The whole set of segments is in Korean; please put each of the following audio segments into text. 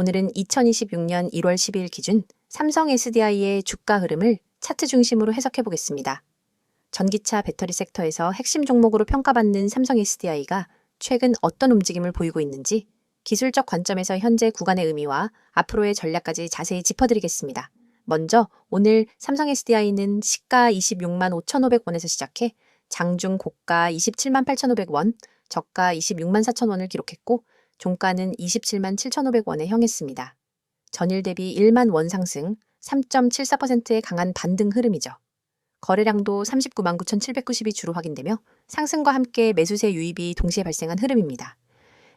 오늘은 2026년 1월 12일 기준 삼성 SDI의 주가 흐름을 차트 중심으로 해석해 보겠습니다. 전기차 배터리 섹터에서 핵심 종목으로 평가받는 삼성 SDI가 최근 어떤 움직임을 보이고 있는지 기술적 관점에서 현재 구간의 의미와 앞으로의 전략까지 자세히 짚어드리겠습니다. 먼저 오늘 삼성 SDI는 시가 26만 5,500원에서 시작해 장중 고가 27만 8,500원, 저가 26만 4,000원을 기록했고 종가는 27만 7,500원에 향했습니다. 전일 대비 1만 원 상승, 3.74%의 강한 반등 흐름이죠. 거래량도 39만 9,790이 주로 확인되며 상승과 함께 매수세 유입이 동시에 발생한 흐름입니다.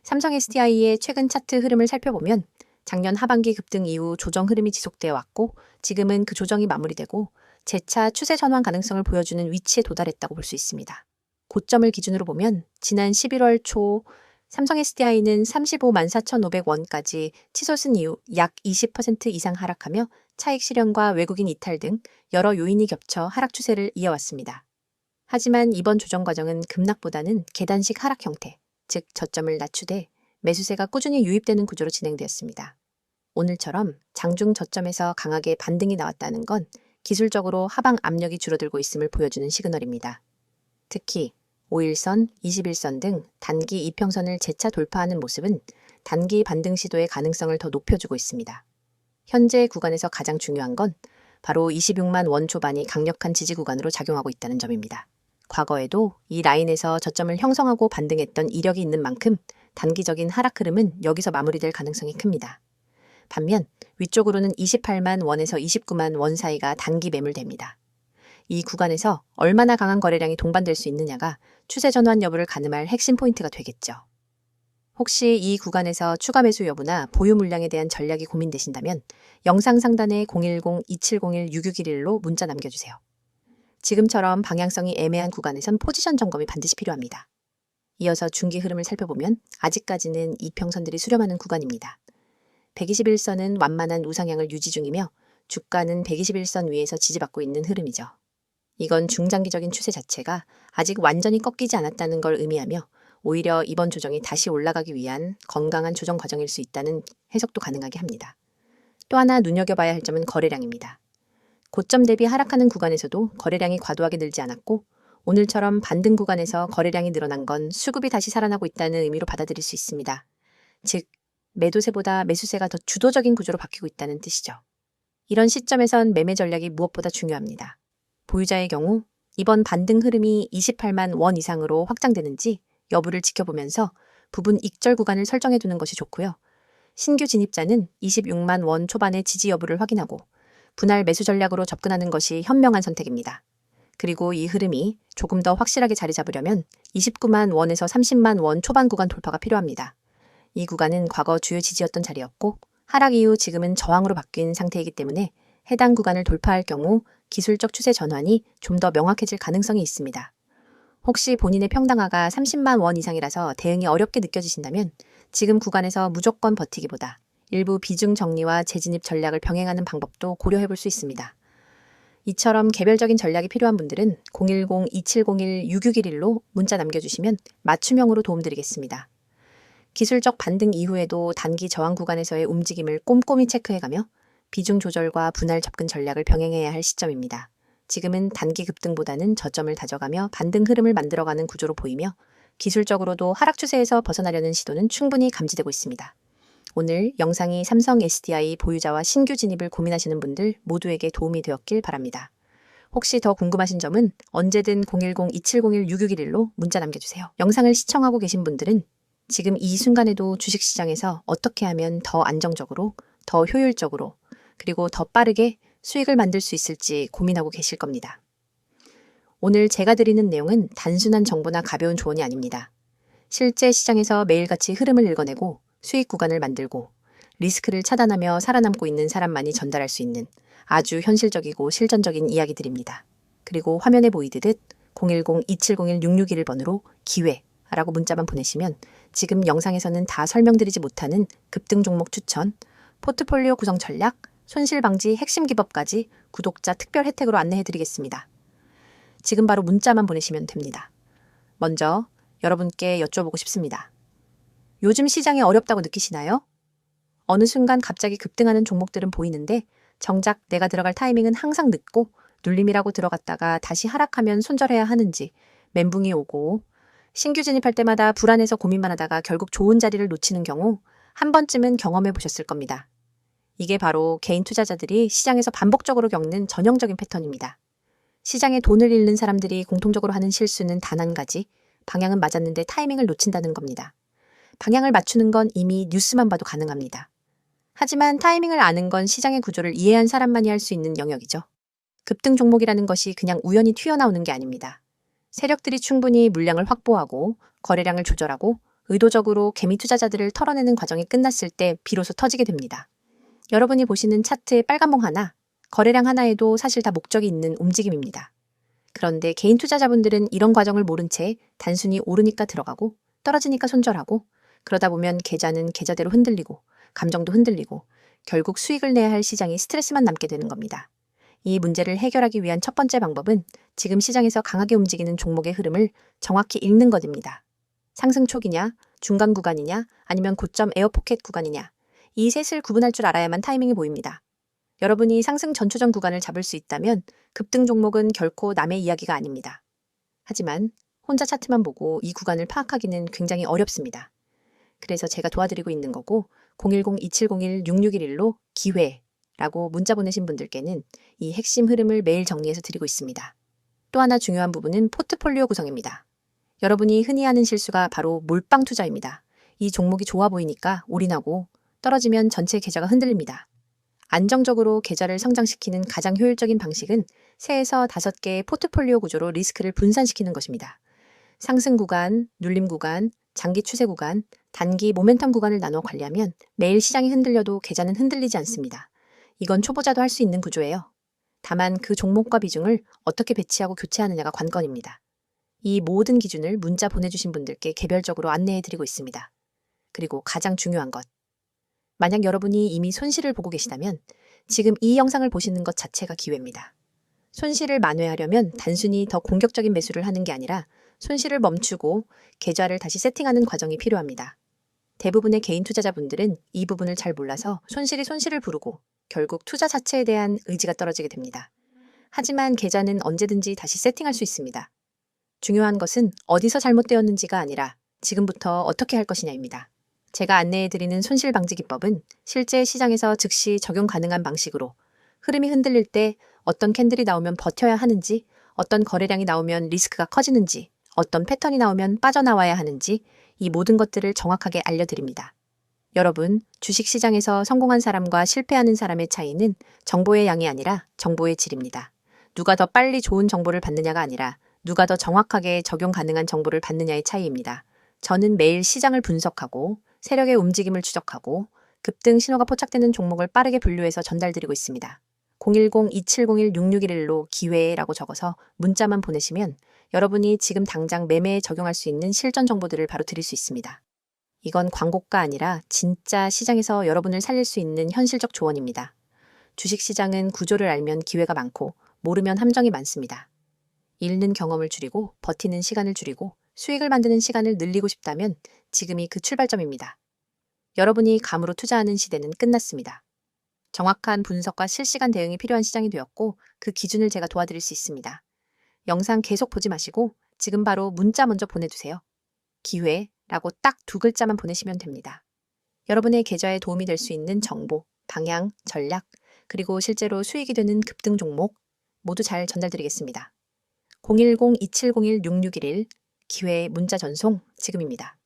삼성 SDI의 최근 차트 흐름을 살펴보면 작년 하반기 급등 이후 조정 흐름이 지속되어 왔고 지금은 그 조정이 마무리되고 재차 추세 전환 가능성을 보여주는 위치에 도달했다고 볼 수 있습니다. 고점을 기준으로 보면 지난 11월 초 삼성 SDI는 35만 4,500원까지 치솟은 이후 약 20% 이상 하락하며 차익 실현과 외국인 이탈 등 여러 요인이 겹쳐 하락 추세를 이어왔습니다. 하지만 이번 조정 과정은 급락보다는 계단식 하락 형태, 즉 저점을 낮추되 매수세가 꾸준히 유입되는 구조로 진행되었습니다. 오늘처럼 장중 저점에서 강하게 반등이 나왔다는 건 기술적으로 하방 압력이 줄어들고 있음을 보여주는 시그널입니다. 특히 5일선, 21선 등 단기 이평선을 재차 돌파하는 모습은 단기 반등 시도의 가능성을 더 높여주고 있습니다. 현재 구간에서 가장 중요한 건 바로 26만 원 초반이 강력한 지지 구간으로 작용하고 있다는 점입니다. 과거에도 이 라인에서 저점을 형성하고 반등했던 이력이 있는 만큼 단기적인 하락 흐름은 여기서 마무리될 가능성이 큽니다. 반면 위쪽으로는 28만 원에서 29만 원 사이가 단기 매물됩니다. 이 구간에서 얼마나 강한 거래량이 동반될 수 있느냐가 추세 전환 여부를 가늠할 핵심 포인트가 되겠죠. 혹시 이 구간에서 추가 매수 여부나 보유 물량에 대한 전략이 고민되신다면 영상 상단에 010-2701-6611로 문자 남겨주세요. 지금처럼 방향성이 애매한 구간에선 포지션 점검이 반드시 필요합니다. 이어서 중기 흐름을 살펴보면 아직까지는 이평선들이 수렴하는 구간입니다. 121선은 완만한 우상향을 유지 중이며 주가는 121선 위에서 지지받고 있는 흐름이죠. 이건 중장기적인 추세 자체가 아직 완전히 꺾이지 않았다는 걸 의미하며 오히려 이번 조정이 다시 올라가기 위한 건강한 조정 과정일 수 있다는 해석도 가능하게 합니다. 또 하나 눈여겨봐야 할 점은 거래량입니다. 고점 대비 하락하는 구간에서도 거래량이 과도하게 늘지 않았고 오늘처럼 반등 구간에서 거래량이 늘어난 건 수급이 다시 살아나고 있다는 의미로 받아들일 수 있습니다. 즉, 매도세보다 매수세가 더 주도적인 구조로 바뀌고 있다는 뜻이죠. 이런 시점에선 매매 전략이 무엇보다 중요합니다. 보유자의 경우 이번 반등 흐름이 28만 원 이상으로 확장되는지 여부를 지켜보면서 부분 익절 구간을 설정해 두는 것이 좋고요. 신규 진입자는 26만 원 초반의 지지 여부를 확인하고 분할 매수 전략으로 접근하는 것이 현명한 선택입니다. 그리고 이 흐름이 조금 더 확실하게 자리 잡으려면 29만 원에서 30만 원 초반 구간 돌파가 필요합니다. 이 구간은 과거 주요 지지였던 자리였고 하락 이후 지금은 저항으로 바뀐 상태이기 때문에 해당 구간을 돌파할 경우 기술적 추세 전환이 좀 더 명확해질 가능성이 있습니다. 혹시 본인의 평당화가 30만 원 이상이라서 대응이 어렵게 느껴지신다면 지금 구간에서 무조건 버티기보다 일부 비중 정리와 재진입 전략을 병행하는 방법도 고려해 볼 수 있습니다. 이처럼 개별적인 전략이 필요한 분들은 010-2701-6611로 문자 남겨주시면 맞춤형으로 도움드리겠습니다. 기술적 반등 이후에도 단기 저항 구간에서의 움직임을 꼼꼼히 체크해가며 비중 조절과 분할 접근 전략을 병행해야 할 시점입니다. 지금은 단기 급등보다는 저점을 다져가며 반등 흐름을 만들어가는 구조로 보이며 기술적으로도 하락 추세에서 벗어나려는 시도는 충분히 감지되고 있습니다. 오늘 영상이 삼성 SDI 보유자와 신규 진입을 고민하시는 분들 모두에게 도움이 되었길 바랍니다. 혹시 더 궁금하신 점은 언제든 010-2701-6611로 문자 남겨주세요. 영상을 시청하고 계신 분들은 지금 이 순간에도 주식시장에서 어떻게 하면 더 안정적으로, 더 효율적으로, 그리고 더 빠르게 수익을 만들 수 있을지 고민하고 계실 겁니다. 오늘 제가 드리는 내용은 단순한 정보나 가벼운 조언이 아닙니다. 실제 시장에서 매일같이 흐름을 읽어내고 수익 구간을 만들고 리스크를 차단하며 살아남고 있는 사람만이 전달할 수 있는 아주 현실적이고 실전적인 이야기들입니다. 그리고 화면에 보이듯 010-2701-6611번으로 기회라고 문자만 보내시면 지금 영상에서는 다 설명드리지 못하는 급등 종목 추천, 포트폴리오 구성 전략, 손실 방지 핵심 기법까지 구독자 특별 혜택으로 안내해 드리겠습니다. 지금 바로 문자만 보내시면 됩니다. 먼저 여러분께 여쭤보고 싶습니다. 요즘 시장이 어렵다고 느끼시나요? 어느 순간 갑자기 급등하는 종목들은 보이는데 정작 내가 들어갈 타이밍은 항상 늦고 눌림이라고 들어갔다가 다시 하락하면 손절해야 하는지 멘붕이 오고 신규 진입할 때마다 불안해서 고민만 하다가 결국 좋은 자리를 놓치는 경우 한 번쯤은 경험해 보셨을 겁니다. 이게 바로 개인 투자자들이 시장에서 반복적으로 겪는 전형적인 패턴입니다. 시장에 돈을 잃는 사람들이 공통적으로 하는 실수는 단 한 가지, 방향은 맞았는데 타이밍을 놓친다는 겁니다. 방향을 맞추는 건 이미 뉴스만 봐도 가능합니다. 하지만 타이밍을 아는 건 시장의 구조를 이해한 사람만이 할 수 있는 영역이죠. 급등 종목이라는 것이 그냥 우연히 튀어나오는 게 아닙니다. 세력들이 충분히 물량을 확보하고 거래량을 조절하고 의도적으로 개미 투자자들을 털어내는 과정이 끝났을 때 비로소 터지게 됩니다. 여러분이 보시는 차트의 빨간 봉 하나, 거래량 하나에도 사실 다 목적이 있는 움직임입니다. 그런데 개인 투자자분들은 이런 과정을 모른 채 단순히 오르니까 들어가고 떨어지니까 손절하고 그러다 보면 계좌는 계좌대로 흔들리고 감정도 흔들리고 결국 수익을 내야 할 시장이 스트레스만 남게 되는 겁니다. 이 문제를 해결하기 위한 첫 번째 방법은 지금 시장에서 강하게 움직이는 종목의 흐름을 정확히 읽는 것입니다. 상승 초기냐, 중간 구간이냐, 아니면 고점 에어포켓 구간이냐. 이 셋을 구분할 줄 알아야만 타이밍이 보입니다. 여러분이 상승 전초전 구간을 잡을 수 있다면 급등 종목은 결코 남의 이야기가 아닙니다. 하지만 혼자 차트만 보고 이 구간을 파악하기는 굉장히 어렵습니다. 그래서 제가 도와드리고 있는 거고 010-2701-6611로 기회라고 문자 보내신 분들께는 이 핵심 흐름을 매일 정리해서 드리고 있습니다. 또 하나 중요한 부분은 포트폴리오 구성입니다. 여러분이 흔히 하는 실수가 바로 몰빵 투자입니다. 이 종목이 좋아 보이니까 올인하고 떨어지면 전체 계좌가 흔들립니다. 안정적으로 계좌를 성장시키는 가장 효율적인 방식은 3에서 5개의 포트폴리오 구조로 리스크를 분산시키는 것입니다. 상승 구간, 눌림 구간, 장기 추세 구간, 단기 모멘텀 구간을 나눠 관리하면 매일 시장이 흔들려도 계좌는 흔들리지 않습니다. 이건 초보자도 할 수 있는 구조예요. 다만 그 종목과 비중을 어떻게 배치하고 교체하느냐가 관건입니다. 이 모든 기준을 문자 보내주신 분들께 개별적으로 안내해 드리고 있습니다. 그리고 가장 중요한 것. 만약 여러분이 이미 손실을 보고 계시다면 지금 이 영상을 보시는 것 자체가 기회입니다. 손실을 만회하려면 단순히 더 공격적인 매수를 하는 게 아니라 손실을 멈추고 계좌를 다시 세팅하는 과정이 필요합니다. 대부분의 개인 투자자분들은 이 부분을 잘 몰라서 손실이 손실을 부르고 결국 투자 자체에 대한 의지가 떨어지게 됩니다. 하지만 계좌는 언제든지 다시 세팅할 수 있습니다. 중요한 것은 어디서 잘못되었는지가 아니라 지금부터 어떻게 할 것이냐입니다. 제가 안내해드리는 손실 방지 기법은 실제 시장에서 즉시 적용 가능한 방식으로 흐름이 흔들릴 때 어떤 캔들이 나오면 버텨야 하는지, 어떤 거래량이 나오면 리스크가 커지는지, 어떤 패턴이 나오면 빠져나와야 하는지 이 모든 것들을 정확하게 알려드립니다. 여러분, 주식시장에서 성공한 사람과 실패하는 사람의 차이는 정보의 양이 아니라 정보의 질입니다. 누가 더 빨리 좋은 정보를 받느냐가 아니라 누가 더 정확하게 적용 가능한 정보를 받느냐의 차이입니다. 저는 매일 시장을 분석하고 세력의 움직임을 추적하고 급등 신호가 포착되는 종목을 빠르게 분류해서 전달드리고 있습니다. 010-2701-6611로 기회라고 적어서 문자만 보내시면 여러분이 지금 당장 매매에 적용할 수 있는 실전 정보들을 바로 드릴 수 있습니다. 이건 광고가 아니라 진짜 시장에서 여러분을 살릴 수 있는 현실적 조언입니다. 주식시장은 구조를 알면 기회가 많고 모르면 함정이 많습니다. 잃는 경험을 줄이고 버티는 시간을 줄이고 수익을 만드는 시간을 늘리고 싶다면 지금이 그 출발점입니다. 여러분이 감으로 투자하는 시대는 끝났습니다. 정확한 분석과 실시간 대응이 필요한 시장이 되었고 그 기준을 제가 도와드릴 수 있습니다. 영상 계속 보지 마시고 지금 바로 문자 먼저 보내주세요. 기회라고 딱 두 글자만 보내시면 됩니다. 여러분의 계좌에 도움이 될 수 있는 정보, 방향, 전략, 그리고 실제로 수익이 되는 급등 종목 모두 잘 전달드리겠습니다. 010-2701-6611 기회 문자 전송 지금입니다.